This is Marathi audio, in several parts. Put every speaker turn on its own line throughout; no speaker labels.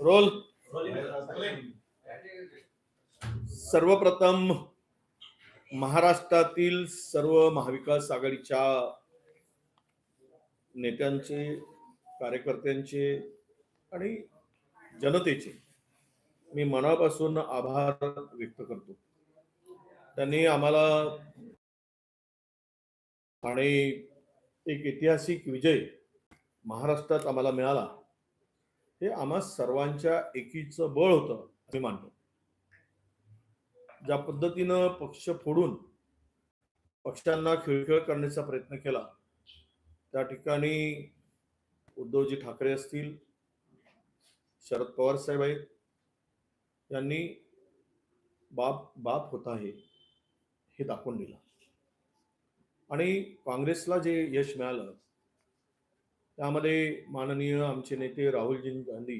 रोल सर्वप्रथम महाराष्ट्रातील सर्व महाविकास आघाडीच्या नेत्यांचे कार्यकर्त्यांचे आणि जनतेचे मी मनापासून आभार व्यक्त करतो. त्यांनी आम्हाला आणि एक ऐतिहासिक विजय महाराष्ट्रात आम्हाला मिळाला. हे आम्हा सर्वांच्या एकीचं बळ होतं असे मानतो. ज्या पद्धतीनं पक्ष फोडून पक्षांना खिळखिळ करण्याचा प्रयत्न केला त्या ठिकाणी उद्धवजी ठाकरे असतील शरद पवार साहेब आहेत यांनी बाप बाप होता हे हे दाखवून दिलं. आणि काँग्रेसला जे यश मिळालं त्यामध्ये माननीय आमचे नेते राहुलजी गांधी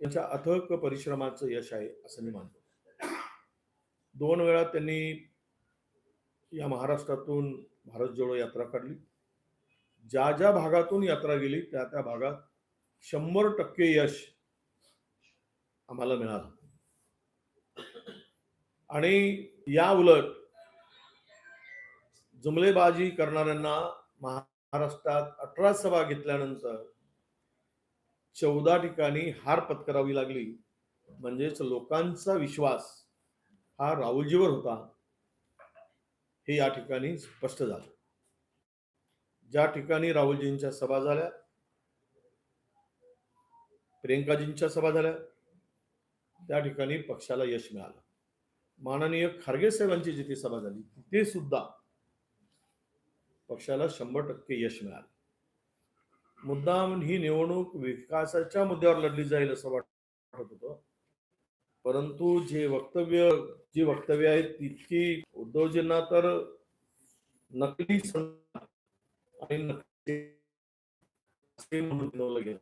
यांच्या अथक परिश्रमाचं यश आहे असं मी मानतो. दोन वेळा त्यांनी या महाराष्ट्रातून भारत जोडो यात्रा काढली. ज्या ज्या भागातून यात्रा गेली त्या त्या भागात शंभर टक्के यश आम्हाला मिळालं. आणि या उलट जुमलेबाजी करणाऱ्यांना महा महाराष्ट्रात अठरा सभा घेतल्यानंतर चौदा ठिकाणी हार पत्करावी लागली. म्हणजेच लोकांचा विश्वास हा राहुलजीवर होता. हे या ठिकाणी स्पष्ट झालं. ज्या ठिकाणी राहुलजींच्या सभा झाल्या प्रियंकाजींच्या सभा झाल्या त्या ठिकाणी पक्षाला यश मिळालं. माननीय खारगे साहेबांची जिथे सभा झाली तिथे सुद्धा पक्षाला शंभर टक्के यश मिळालं. मुद्दाम ही निवडणूक विकासाच्या मुद्द्यावर लढली जाईल असं वाटत होतं. परंतु जे वक्तव्य जी वक्तव्य आहेत तितकी उद्धवजींना तर नकली आणि नकली गेलं.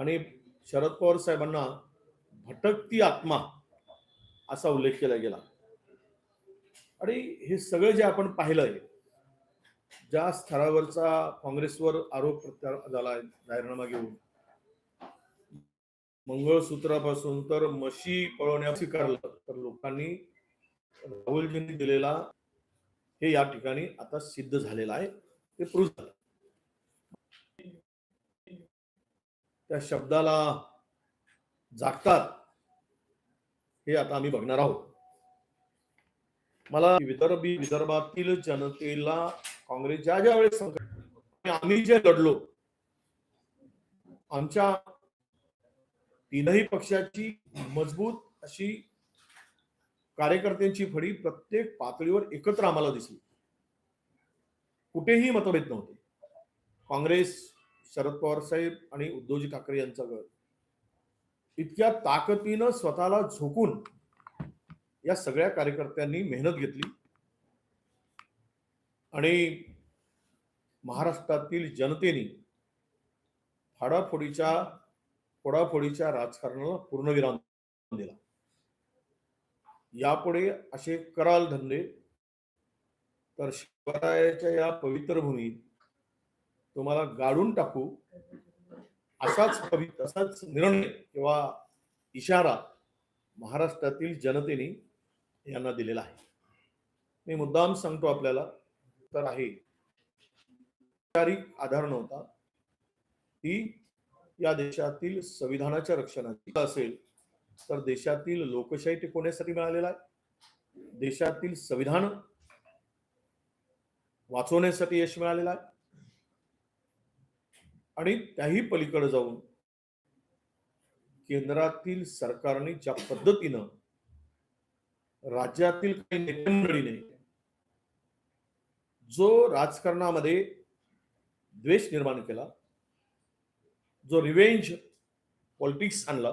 आणि शरद पवार साहेबांना भटकती आत्मा असा उल्लेख केला गेला. आणि हे सगळं जे आपण पाहिलंय ज्या स्तरावरचा काँग्रेसवर आरोप प्रत्यारोप झाला जाहीरनामा घेऊन मंगळसूत्रापासून तर मशी पळवण्यास स्वीकारलं तर लोकांनी राहुलजींनी दिलेला हे या ठिकाणी आता सिद्ध झालेलं आहे. ते प्रूव्ह झालं. त्या शब्दाला जागतात हे आता आम्ही बघणार आहोत. मला विदर्भी विदर्भातील जनतेला काँग्रेस ज्या ज्या वेळेस संकट आम्ही जे लढलो आमच्या तीनही पक्षाची मजबूत अशी कार्यकर्त्यांची फळी प्रत्येक पातळीवर एकत्र आम्हाला दिसली. कुठेही मतभेद नव्हते. काँग्रेस शरद पवार साहेब आणि उद्धवजी ठाकरे यांचा गट इतक्या ताकदीनं स्वतःला झोकून या सगळ्या कार्यकर्त्यांनी मेहनत घेतली. आणि महाराष्ट्रातील जनतेने फाडाफोडीच्या फोडाफोडीच्या राजकारणाला पूर्णविराम दिला. यापुढे असे कराल धंदे तर शिवरायाच्या या पवित्र भूमीत तुम्हाला गाडून टाकू असाच पवित्र असाच निर्णय किंवा इशारा महाराष्ट्रातील जनतेने यांना दिलेला आहे. मी मुद्दाम सांगतो आपल्याला तर आहे. आधार नव्हता. ती या देशातील संविधानाच्या रक्षणाची असेल तर देशातील लोकशाही टिकवण्यासाठी मिळालेला आहे. देशातील संविधान वाचवण्यासाठी यश मिळालेलं आहे. आणि त्याही पलीकडे जाऊन केंद्रातील सरकारने ज्या पद्धतीनं राज्यातील काही नेत्यांमंडळीने जो राजकारणामध्ये द्वेष निर्माण केला जो रिवेंज पॉलिटिक्स आणला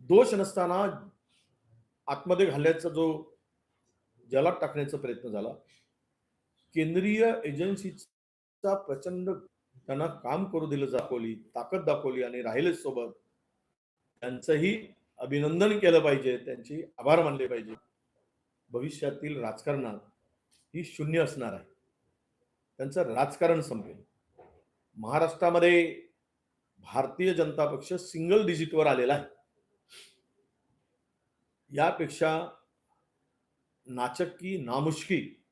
दोष नसताना आतमध्ये घालण्याचा जो जलात टाकण्याचा प्रयत्न झाला केंद्रीय एजन्सीचा प्रचंड त्यांना काम करू दिलं दाखवली ताकद दाखवली आणि राहिले सोबत त्यांचंही अभिनंदन केलं पाहिजे त्यांचे आभार मानले पाहिजे. भविष्यातील राजकारणात ही शून्य असणार आहे. त्यांचं राजकारण संपेल. महाराष्ट्रामध्ये भारतीय जनता पक्ष सिंगल डिजिटवर आलेला आहे. यापेक्षा नाचक्की नामुष्की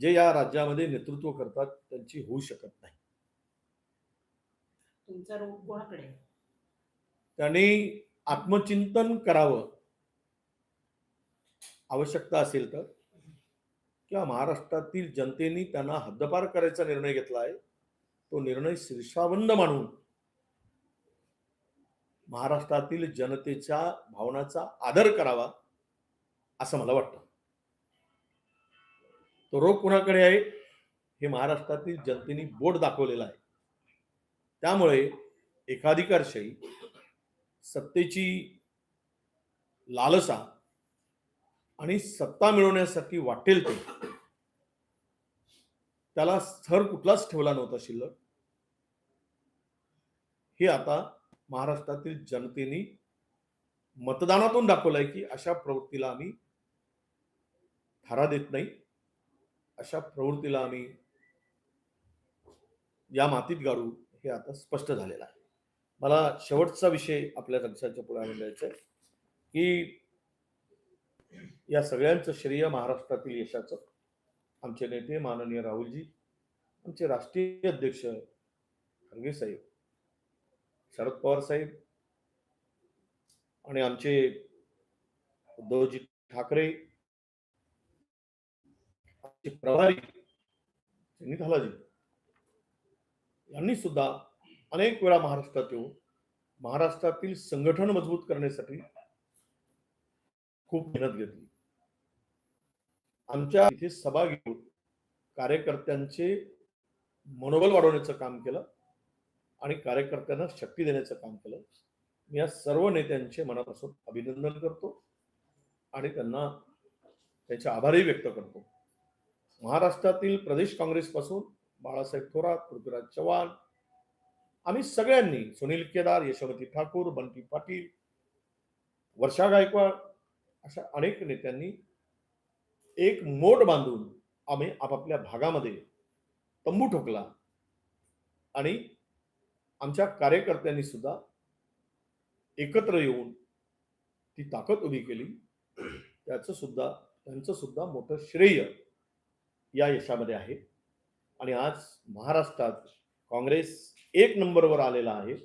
जे या राज्यामध्ये नेतृत्व करतात त्यांची होऊ शकत नाही.
तुमचा रोग कोणाकडे?
त्यांनी आत्मचिंतन करावं. आवश्यकता असेल तर. किंवा महाराष्ट्रातील जनतेने त्यांना हद्दपार करायचा निर्णय घेतला आहे तो निर्णय शीर्षाबंद मानून महाराष्ट्रातील जनतेच्या भावनाचा आदर करावा असं मला वाटतं. तो रोग कुणाकडे आहे? हे महाराष्ट्रातील जनतेने बोट दाखवलेला आहे. त्यामुळे एकाधिकारशाही सत्तेची लालसा आणि सत्ता मिळवण्यासाठी वाटेल ते. त्याला स्थर कुठलाच ठेवला नव्हता शिल्लक. हे आता महाराष्ट्रातील जनतेने मतदानातून दाखवलंय की अशा प्रवृत्तीला आम्ही थारा देत नाही. अशा प्रवृत्तीला आम्ही या मातीत गाडू हे आता स्पष्ट झालेलं आहे. मला शेवटचा विषय आपल्या लक्षाच्या पुढे आणून द्यायचा आहे की या सगळ्यांचं श्रेय महाराष्ट्रातील यशाचं. आमचे नेते माननीय राहुलजी आमचे राष्ट्रीय अध्यक्ष खरगे साहेब शरद पवार साहेब आणि आमचे उद्धवजी ठाकरे आमचे प्रभारी निघालाजी यांनी सुद्धा अनेक वेळा महाराष्ट्रात येऊन महाराष्ट्रातील संघटन मजबूत करण्यासाठी खूप मेहनत घेतली. आमच्या इथे सभा घेऊन कार्यकर्त्यांचे मनोबल वाढवण्याचं काम केलं आणि कार्यकर्त्यांना शक्ती देण्याचं काम केलं. मी या सर्व नेत्यांचे मनापासून अभिनंदन करतो आणि त्यांना त्याचे आभारही व्यक्त करतो. महाराष्ट्रातील प्रदेश काँग्रेसपासून बाळासाहेब थोरात पृथ्वीराज चव्हाण आम्ही सगळ्यांनी सुनील केदार यशोमती ठाकूर बंटी पाटील वर्षा गायकवाड अशा अनेक नेत्यांनी एक मोठ बांधून आम्ही आपापल्या भागामध्ये तंबू ठोकला. आणि आमच्या कार्यकर्त्यांनी सुद्धा एकत्र येऊन ती ताकद उभी केली. त्याचं सुद्धा त्यांचं सुद्धा मोठं श्रेय या यशामध्ये आहे. आणि आज महाराष्ट्रात काँग्रेस एक नंबरवर आलेला आहे.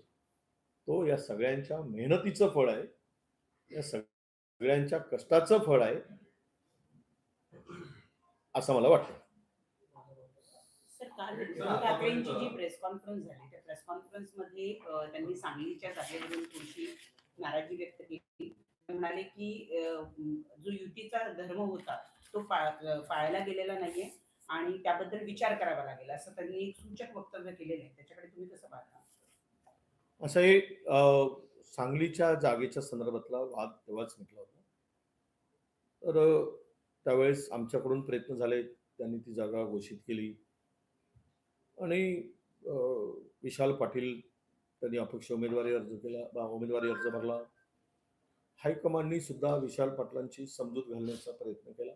तो या सगळ्यांच्या मेहनतीचं फळ आहे. या सगळ्यांच्या कष्टाचं फळ आहे. असं मला वाटतं
सर काल उद्धव ठाकरेंची जी प्रेस कॉन्फरन्स झाली त्या प्रेस कॉन्फरन्समध्ये अं, त्यांनी सांगलीच्या जागेवरून थोडीशी नाराजी व्यक्त केली. ते म्हणाले की अं, जो युतीचा धर्म होता तो पाळ- अं, पाळला गेलेला नाहीये आणि त्याबद्दल विचार करावा लागेल असं त्यांनी एक सूचक वक्तव्य केलेलं आहे. त्याच्याकडे तुम्ही कसं पाहता?
असं अ, सांगलीच्या जागेच्या संदर्भातला वाद तेव्हाच मिटला होता. तर त्यावेळेस आमच्याकडून प्रयत्न झाले त्यांनी ती जागा घोषित केली. आणि विशाल पाटील त्यांनी अपक्ष उमेदवारी अर्ज केला बा उमेदवारी अर्ज भरला. हायकमांडनी सुद्धा विशाल पाटलांची समजूत घालण्याचा प्रयत्न केला.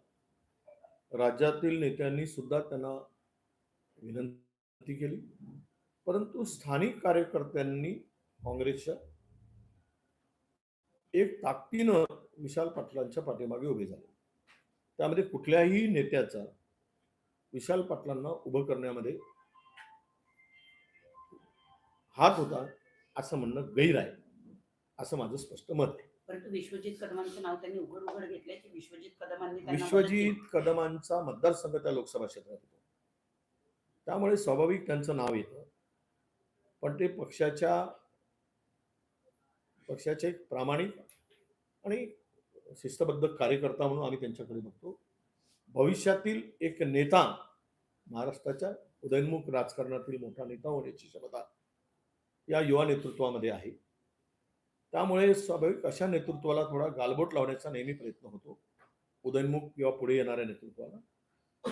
राज्यातील नेत्यांनी सुद्धा त्यांना विनंती केली. परंतु स्थानिक कार्यकर्त्यांनी काँग्रेसच्या एक ताकदीनं विशाल पाटलांच्या पाठीमागे उभे झाले. त्यामध्ये कुठल्याही नेत्याचा विशाल पाटलांना उभं करण्यामध्ये हात होता असं म्हणणं गैर आहे असं माझं स्पष्ट मत आहे.
परंतु विश्वजित कदमांचं नाव त्यांनी उघड उघड घेतलंय की विश्वजित कदमांनी त्यांना
विश्वजित. कदमांचा मतदारसंघ त्या लोकसभा क्षेत्रात येतो. त्यामुळे स्वाभाविक त्यांचं नाव येतं. पण ते पक्षाच्या पक्षाचे प्रामाणिक आणि शिस्तबद्ध कार्यकर्ता म्हणून आम्ही त्यांच्याकडे बघतो. भविष्यातील एक नेता महाराष्ट्राच्या उदयनमुख राजकारणातील मोठा नेता होण्याची क्षमता या युवा नेतृत्वामध्ये आहे. त्यामुळे स्वाभाविक अशा नेतृत्वाला थोडा गालबोट लावण्याचा नेहमी प्रयत्न होतो. उदयनमुख किंवा पुढे येणाऱ्या नेतृत्वाला.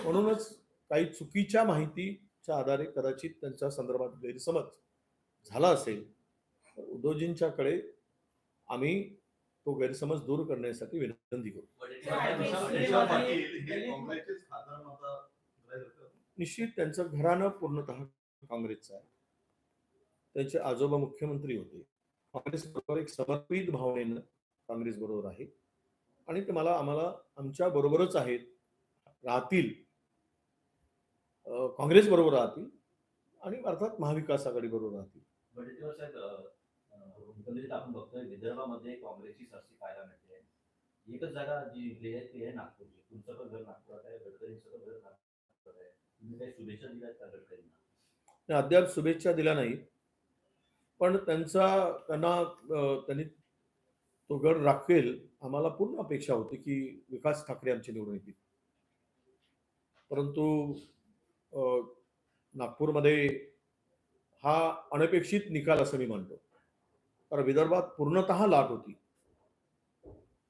म्हणूनच काही चुकीच्या माहितीच्या आधारे कदाचित त्यांच्या संदर्भात गैरसमज झाला असेल तर उद्धवजींच्याकडे आम्ही तो गैरसमज दूर करण्यासाठी विनंती करू. निश्चित त्यांचं घराणं पूर्णतः काँग्रेसचं आहे. त्यांचे आजोबा मुख्यमंत्री होते. काँग्रेस बरोबर एक समर्पित भावनेनं काँग्रेस बरोबर आहे. आणि ते मला आम्हाला आमच्या बरोबरच आहेत. राहतील. काँग्रेस बरोबर राहतील. आणि अर्थात महाविकास आघाडी बरोबर राहतील
वडेट्टीवार साहेब अ, अ, एकंदरीत आपण बघतोय विदर्भामध्ये काँग्रेसची सरशी पाहायला मिळते. एकच जागा जी जिंकली आहे ती आहे नागपूरची. तुमचं पण घर नागपुरात आहे गडकरींचं पण घर नागपुरात आहे. तुम्ही काही शुभेच्छा दिल्या त्या गडकरींना?
अद्याप शुभेच्छा दिल्या नाही पण त्यांचा त्यांना त्यांनी तो गड राखेल आम्हाला पूर्ण अपेक्षा होती की विकास ठाकरे आमची निवडून येतील. परंतु अं, नागपूरमध्ये हा अनपेक्षित निकाल असं मी मानतो. कारण विदर्भात पूर्णतः लाट होती.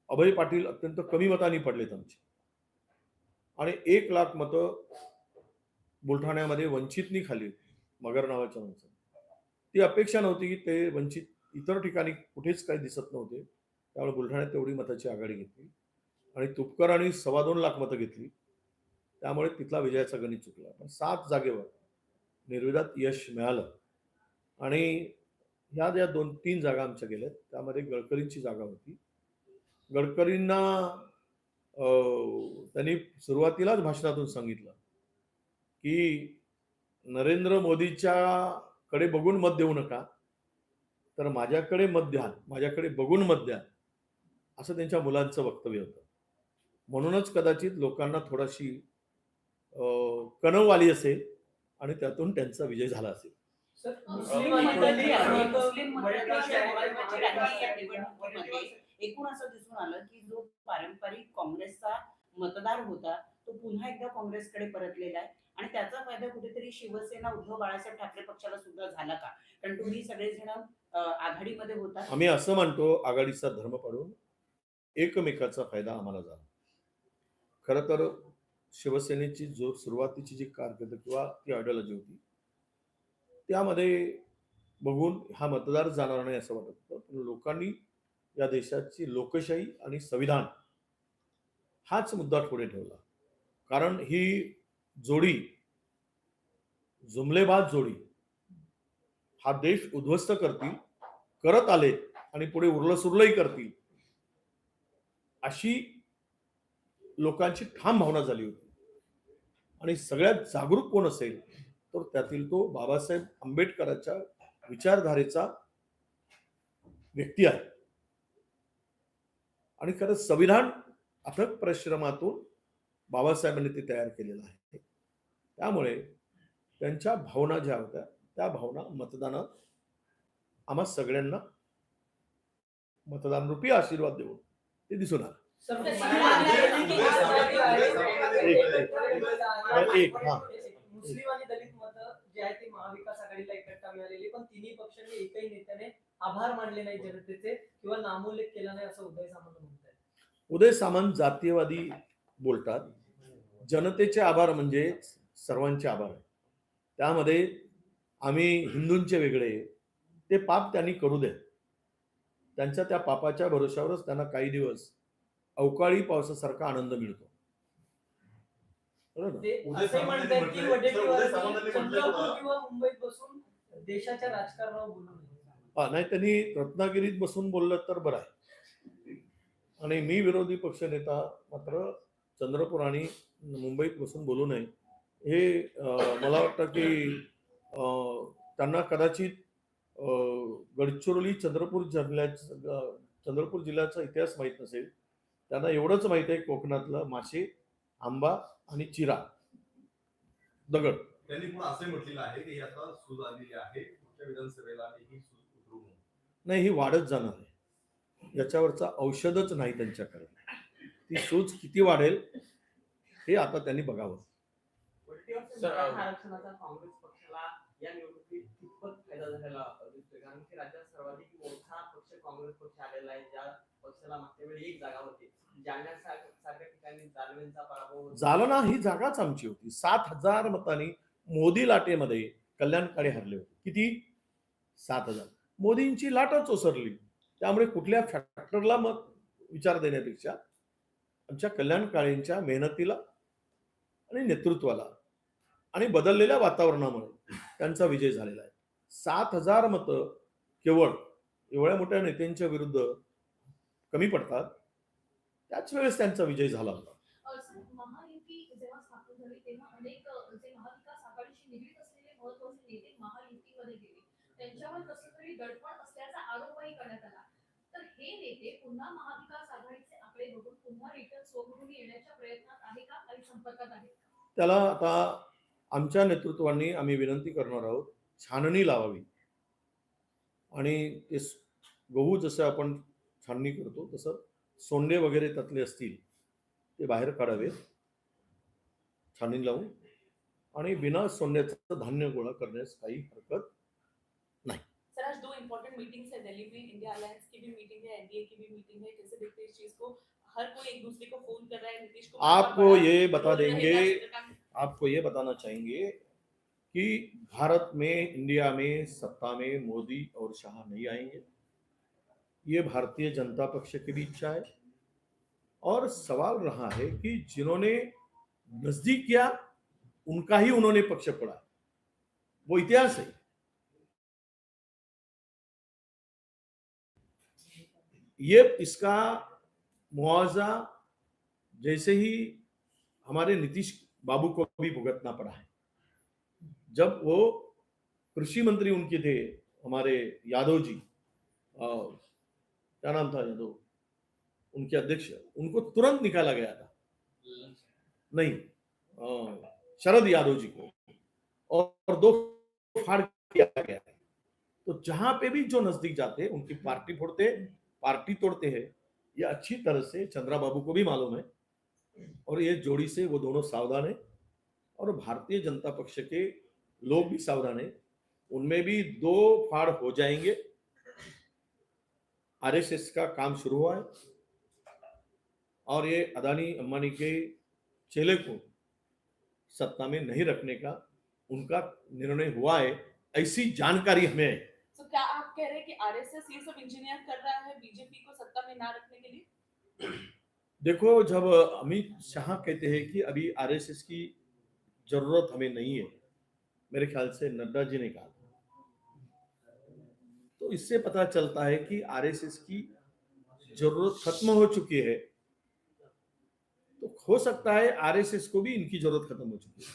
अभय पाटील अत्यंत कमी मतांनी पडलेत आमचे. आणि एक लाख मतं बुलढाण्यामध्ये वंचितनी खाली मगर नावाच्या माणसाने. ती अपेक्षा नव्हती की ते वंचित इतर ठिकाणी कुठेच काही दिसत नव्हते. त्यामुळे बुलढाण्यात तेवढी मताची आघाडी घेतली. आणि तुपकरांनी सव्वा दोन लाख मतं घेतली. त्यामुळे तिथला विजयाचा गणित चुकला. पण सात जागेवर निर्विदात यश मिळालं. आणि ह्या ज्या दोन तीन जागा आमच्या गेल्यात. त्यामध्ये गडकरींची जागा होती. गडकरींना त्यांनी सुरुवातीलाच भाषणातून सांगितलं की नरेंद्र मोदीच्या कडे बघून मत देऊ नका तर माझ्याकडे मत द्या माझ्याकडे बघून मत द्या असं त्यांच्या मुलांचं वक्तव्य होतं. म्हणूनच कदाचित लोकांना थोडाशी कणव आली असेल आणि त्यातून त्यांचा विजय झाला असेल.
सर,
मुस्लिम मंडळी आणि मुस्लिम या निवडणुकीमध्ये एकूण असं दिसून आलं की जो पारंपरिक काँग्रेसचा मतदार होता तो पुन्हा एकदा काँग्रेसकडे परतलेला आहे. आणि त्याचा फायदा कुठेतरी शिवसेना उद्धव बाळासाहेब ठाकरे पक्षाला सुद्धा झाला का? कारण तुम्ही सगळेजण आघाडीमध्ये होता.
आम्ही असं मानतो आघाडीचा धर्म पाडून एकमेकाचा फायदा आम्हाला झाला. खरं तर शिवसेनेची जो सुरुवातीची जी कारकीर्द किंवा ती आयडिओलॉजी होती त्यामध्ये बघून हा मतदार जाणार नाही असं वाटत होतं. पण लोकांनी या देशाची लोकशाही आणि संविधान हाच मुद्दा पुढे ठेवला. कारण ही जोडी जुमलेबाज जोडी हा देश उद्ध्वस्त करतील करत आले आणि पुढे उरलं सुरलंही करतील अशी लोकांची ठाम भावना झाली होती. आणि सगळ्यात जागरूक कोण असेल तर त्यातील तो बाबासाहेब आंबेडकरांच्या विचारधारेचा व्यक्ती आहे. आणि खरं संविधान अथक परिश्रमातून बाबासाहेबांनी ते तयार केलेलं आहे. त्यामुळे त्यांच्या भावना ज्या होत्या त्या भावना मतदानात आम्हा सगळ्यांना मतदान रूपी आशीर्वाद देऊन ते दिसून आलं. एक, एक, हा.
मुस्लिम आणि दलित मत जे आहे ते महाविकास आघाडीला एकट्ठा मिळालेली पण तिन्ही पक्षांनी एकही नेत्याने आभार मानले नाही जनतेचे किंवा नामोल्लेख केला नाही असं उदय सामंत म्हणतात
उदय सामंत जातीयवादी बोलतात. जनतेचे आभार म्हणजे सर्वांचे आभार आहे. त्यामध्ये आम्ही हिंदूंचे वेगळे ते पाप त्यांनी करू दे त्यांच्या त्या पापाच्या भरोश्यावरच त्यांना काही दिवस अवकाळी पावसासारखा आनंद मिळतो.
ते म्हणतात की. किंवा मुंबईत बसून देशाच्या राजकारणावर बोलू नये.
हा नाही त्यांनी रत्नागिरीत बसून बोललं तर बरं आहे. आणि मी विरोधी पक्षनेता मात्र चंद्रपूर आणि मुंबईत बसून बोलू नये. हे मला वाटतं की अं, त्यांना कदाचित गडचिरोली चंद्रपूर जिल्ह्याचा चंद्रपूर जिल्ह्याचा इतिहास माहीत नसेल. त्यांना एवढंच माहीत आहे कोकणातलं मासे आंबा आणि चिरा. दगड.
त्यांनी पुन्हा असे म्हटलेलं आहे की आता सूज आलेली आहे. पुढच्या विधानसभेला ही सूज उतरू.
नाही ही वाढत जाणार आहे. याच्यावरचा औषधच नाही त्यांच्याकडे. ती सूज किती वाढेल हे आता त्यांनी बघावं.
सर, आरक्षणाचा काँग्रेस पक्षाला या निवडणुकीत कितपत फायदा झालेला दिसतोय? कारण की राज्यात सर्वाधिक मोठा पक्ष काँग्रेस पक्ष आलेला आहे. ज्या पक्षाला मागच्या वेळी एक जागा होती जालना
जालना ही जागाच आमची होती. सात हजार मतांनी मोदी लाटेमध्ये कल्याणकडे हरले होते. किती? सात हजार. मोदींची लाटच ओसरली त्यामुळे कुठल्या फॅक्टरला मग विचार देण्यापेक्षा आमच्या कल्याण काळेंच्या मेहनतीला आणि नेतृत्वाला आणि बदललेल्या वातावरणामुळे त्यांचा विजय झालेला आहे. सात हजार मतं केवळ एवढ्या मोठ्या नेत्यांच्या विरुद्ध कमी पडतात. त्याच वेळेस त्यांचा विजय झाला होता.
सर महायुती जेव्हा स्थापन झाली तेव्हा अनेक अ, जे महाविकास आघाडीशी निगडीत असलेले महत्त्वाचे नेते महायुतीमध्ये गेले. त्यांच्यावर कसं तरी दडपण असल्याचा आरोपही करण्यात आला. तर हे नेते पुन्हा महाविकास आघाडीचे आकडे बघून पुन्हा रिटर्न स्वगृही येण्याच्या प्रयत्नात आहे का? काही संपर्कात आहे का?
त्याला आता आमच्या नेतृत्वाने आम्ही विनंती करणार आहोत छाननी लावावी. आणि ते गहू जसं आपण छाननी करतो तसं सोंडे वगैरे त्यातले असतील ते बाहेर काढावेत. छाननी लावून. आणि बिना सोंड्याचं धान्य गोळा करण्यास काही हरकत
सर आज दो इम्पोर्टेंट मीटिंग्स है दिल्ली में इंडिया अलायंस की भी मीटिंग है एनडीए की भी मीटिंग है कैसे देखते हैं इस चीज़ को हर कोई एक दूसरे को फ़ोन कर रहा है नीतीश का
आपको ये बता देंगे आपको ये बताना चाहेंगे कि भारत में इंडिया में सत्ता में मोदी और शाह नहीं आएँगे। ये भारतीय जनता पक्ष की भी इच्छा है। और सवाल रहा है कि जिन्होंने नज़दीक किया, उनका ही उन्होंने पक्ष पड़ा वो इतिहास है। ये इसका मुआवजा जैसे ही हमारे नीतीश बाबू को भी भुगतना पड़ा है। जब वो कृषि मंत्री उनके थे, हमारे यादव जी क्या नाम था यादव उनके अध्यक्ष उनको तुरंत निकाला गया था। नहीं शरद यादव जी को। और, दो फाड़ किया गया तो जहाँ पे भी जो नज़दीक जाते उनकी पार्टी फोड़ते पार्टी तोड़ते हैं ये अच्छी तरह से चंद्रा बाबू को भी मालूम है। और ये जोड़ी से वो दोनों सावधान है। और भारतीय जनता पक्ष के लोग भी सावधान है। उनमें भी दो फाड़ हो जाएँगे। आरएसएस का काम शुरू हुआ है। और ये अदानी अंबानी के चेले को सत्ता में नहीं रखने का उनका निर्णय हुआ है ऐसी जानकारी हमें
तो क्या आप कह रहे हैं कि आरएसएस ये सब इंजीनियर कर रहा है बीजेपी को सत्ता में ना रखने के लिए?
देखो जब अमित शाह कहते हैं कि अभी आरएसएस की ज़रूरत हमें नहीं है मेरे ख्याल से नड्डा जी ने कहा तो इससे पता चलता है कि आरएसएस की ज़रूरत खत्म हो चुकी है। तो हो सकता है आरएसएस को भी इनकी ज़रूरत खत्म हो चुकी है?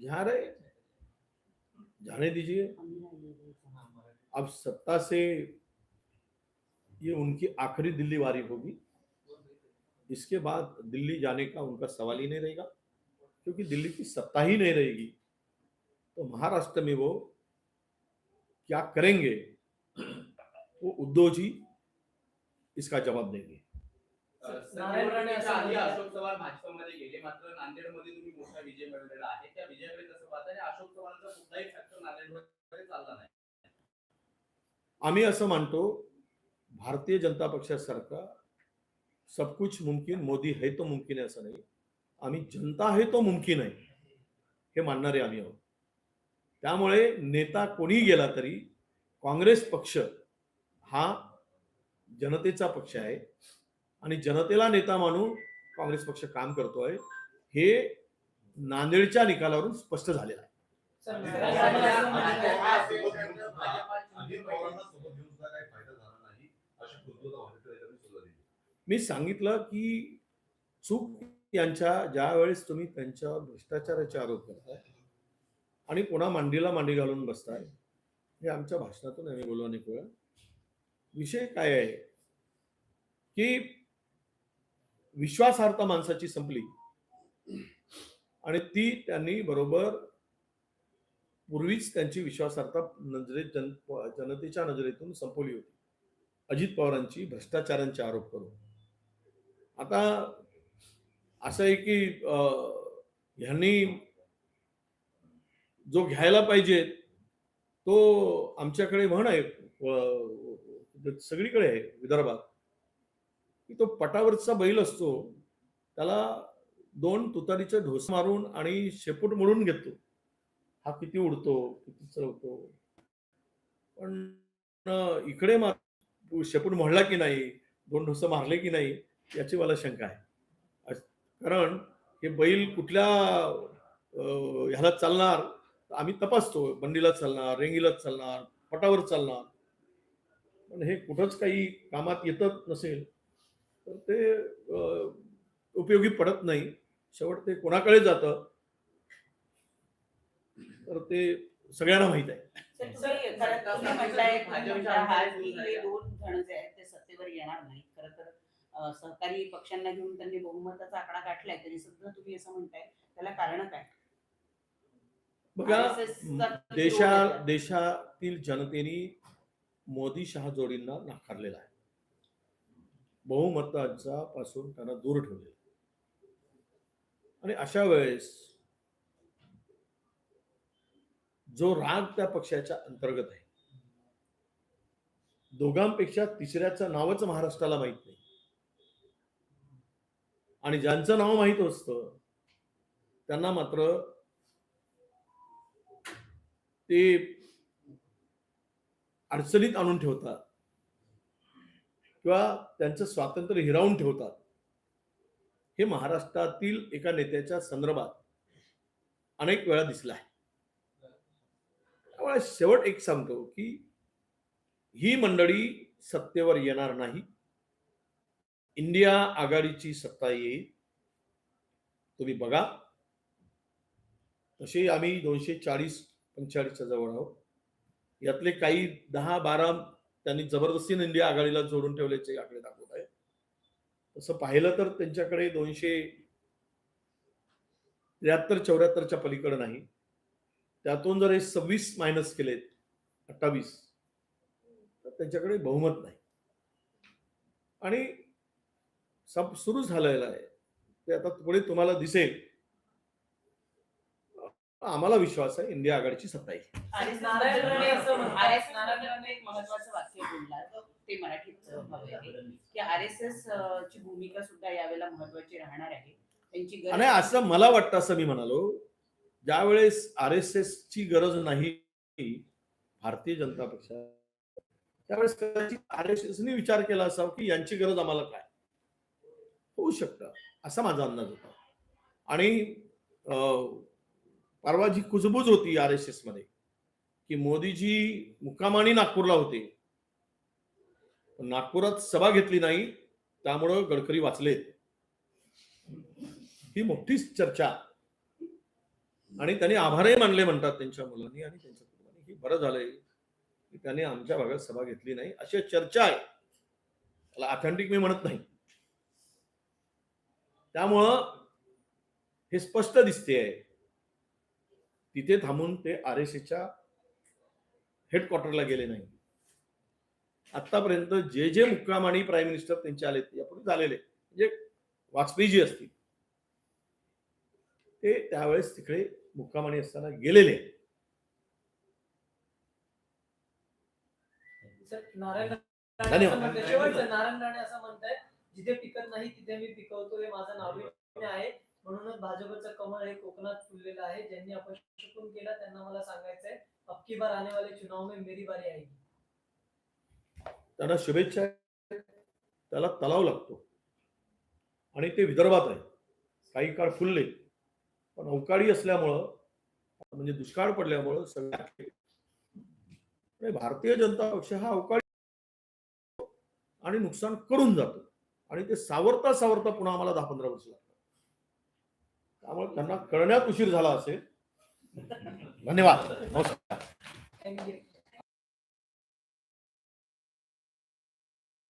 जा रहे
जाने दीजिए। अब सत्ता से ये उनकी आखिरी दिल्ली वारी होगी। इसके बाद दिल्ली जाने का उनका सवाल ही नहीं रहेगा क्योंकि दिल्ली की सत्ता ही नहीं रहेगी। तो महाराष्ट्र में वो क्या करेंगे? वो उद्धव जी इसका जवाब देंगे.
अशोक चव्हाण भाजपमध्ये गेले मात्र नांदेडमध्ये तुम्ही मोठा विजय मिळवलेला आहे. त्या विजयाकडे कसं पाहता आणि अशोक चव्हाणचा कुठलाही फॅक्टर नांदेडमध्ये चालला नाही.
आम्ही असं मानतो भारतीय जनता पक्षासारखा सब कुछ मुमकिन मोदी है तो मुमकिन आहे असं नाही। आम्ही जनता है तो मुमकिन आहे हे मानणारे आम्ही आहोत। त्यामुळे नेता कोणी गेला तरी काँग्रेस पक्ष हा जनतेचा पक्ष आहे आणि जनतेला नेता मानून काँग्रेस पक्ष काम करतोय हे नांदेडच्या निकालावरून स्पष्ट झालेलं आहे
सर
अजित
विधानसभा-
पवारांना अजित पवारांना सोबत घेऊन सुद्धा काही फायदा झाला नाही अशी कुलतुता वाटेकर यांनी सुद्धा दिली
मी सांगितलं की चूक यांच्या ज्या वेळेस तुम्ही त्यांच्यावर भ्रष्टाचाराचे आरोप करताय आणि पुन्हा मांडीला मांडी घालून बसताय हे आमच्या भाषणातून आम्ही बोलू अनेक वेळा विषय काय आहे की विश्वासार्हता माणसाची संपली आणि ती त्यांनी बरोबर पूर्वीच त्यांची विश्वासार्हता नजरेत जन जनतेच्या नजरेतून संपवली होती. अजित पवारांची भ्रष्टाचारांचे आरोप करून. आता असं आहे की ह्यांनी जो घ्यायला पाहिजे तो आमच्याकडे म्हण आहे सगळीकडे आहे विदर्भात की तो पटावरचा बैल असतो त्याला दोन तुतारीचे ढोस मारून आणि शेपूट मोडून घेतो. हा किती उडतो किती चढवतो. पण इकडे मात्र शेपूट मोडला की नाही दोन ढोसं मारले की नाही याची मला शंका आहे. कारण हे बैल कुठल्या ह्याला चालणार आम्ही तपासतो. बंडीला चालणार रेंगीला चालणार पटावर चालणार. पण हे कुठंच काही कामात येतच नसेल तर ते उपयोगी पडत नाही. शेवट ते कोणाकडे जातं? तर ते सगळ्यांना माहीत आहे.
खरं दोन जण जे आहेत ते सत्तेवर येणार नाहीत. खरं तर सहकारी पक्षांना घेऊन त्यांनी बहुमताचा आकडा गाठलाय तरी सुद्धा तुम्ही असं म्हणताय त्याला कारण काय
बघा देशा? देशातील जनतेने मोदी शहा जोडींना नाकारलेला आहे बहुमताचा पासून त्यांना दूर ठेवलेला आहे. आणि अशा वेळेस जो राग त्या पक्षाच्या अंतर्गत आहे दोघांपेक्षा तिसऱ्याचं नावच महाराष्ट्राला माहीत नाही आणि ज्यांचं नाव माहीत असतं त्यांना मात्र ते अडचणीत आणून ठेवतात. किंवा त्यांचं स्वातंत्र्य हिरावून ठेवतात. हे महाराष्ट्रातील एका नेत्याच्या संदर्भात अनेक वेळा दिसलं आहे. त्यामुळे शेवट एक सांगतो की ही मंडळी सत्तेवर येणार नाही. इंडिया आघाडीची सत्ता येईल तुम्ही बघा. तसे आम्ही दोनशे चाळीस पंचेचाळीसच्या जवळ आहोत. यातले काही दहा बारा त्यांनी जबरदस्तीने इंडिया आघाडीला जोडून ठेवल्याचे आकडे दाखवत आहे तसं पाहिलं तर त्यांच्याकडे दोनशे त्र्याहत्तर चौऱ्याहत्तरच्या पलीकडे नाही. त्यातून जर हे सव्वीस मायनस केलेत अठ्ठावीस तर त्यांच्याकडे बहुमत नाही. आणि सब सुरू झालेलं आहे. ते आता पुढे तुम्हाला दिसेल. आम्हाला विश्वास आहे इंडिया आघाडीची सत्ता येईल
RSS
नारायण राणे असं म्हणतात.
RSS बद्दल एक महत्वाचं वाक्य बोलला तर ते मराठीत आहे. की आर एस एस ची भूमिका सुद्धा यावेळेला महत्वाची राहणार आहे. त्यांची गरज
आणि असं मला वाटतं असं मी म्हणालो ज्यावेळेस आर एस एस ची गरज नाही भारतीय जनता पक्ष त्यावेळेस आर एस एसने विचार केला असावा की यांची गरज आम्हाला काय? होऊ शकतं असा माझा अंदाज होता. आणि परवा जी कुजबूज होती आर एस एसमध्ये की मोदीजी मुक्कामानी नागपूरला होते. नागपुरात सभा घेतली नाही त्यामुळं गडकरी वाचलेत. ही मोठीच चर्चा. आणि त्यांनी आभारही मानले म्हणतात त्यांच्या मुलांनी आणि त्यांच्या कुटुंबाने की बरं झालंय की त्यांनी आमच्या भागात सभा घेतली नाही अशी चर्चा आहे. त्याला ऑथेंटिक मी म्हणत नाही. त्यामुळं हे स्पष्ट दिसते तिथे थांबून ते आर एस एच्या हेडक्वार्टरला गेले नाही. आतापर्यंत जे जे मुक्काम आणि प्राईम मिनिस्टर त्यांचे आले यापूर्वी झालेले. म्हणजे वाजपेयी जी असतील. ते त्यावेळेस तिकडे मुक्कामाने असताना गेलेले. धन्यवाद.
नारायण राणे असं जिथे पिकत नाही तिथे मी पिकवतो. हे माझं नाविन्य आहे. म्हणूनच भाजपचं कमळ हे कोकणात फुललेलं आहे. ज्यांनी अपशकुन केला त्यांना मला सांगायचंय अबकी बार आने वाले चुनाव में मेरी बारी आएगी.
त्यांना शुभेच्छा. त्याला तलाव लागतो. आणि ते विदर्भात आहे. काही काळ फुलले. पण अवकाळी असल्यामुळं म्हणजे दुष्काळ पडल्यामुळं सगळ्या भारतीय जनता पक्ष हा अवकाळी आणि नुकसान करून जातो. आणि ते सावरता सावरता पुन्हा आम्हाला दहा पंधरा वर्ष लागतात. त्यामुळे त्यांना कळण्यात उशीर झाला असेल. धन्यवाद. नमस्कार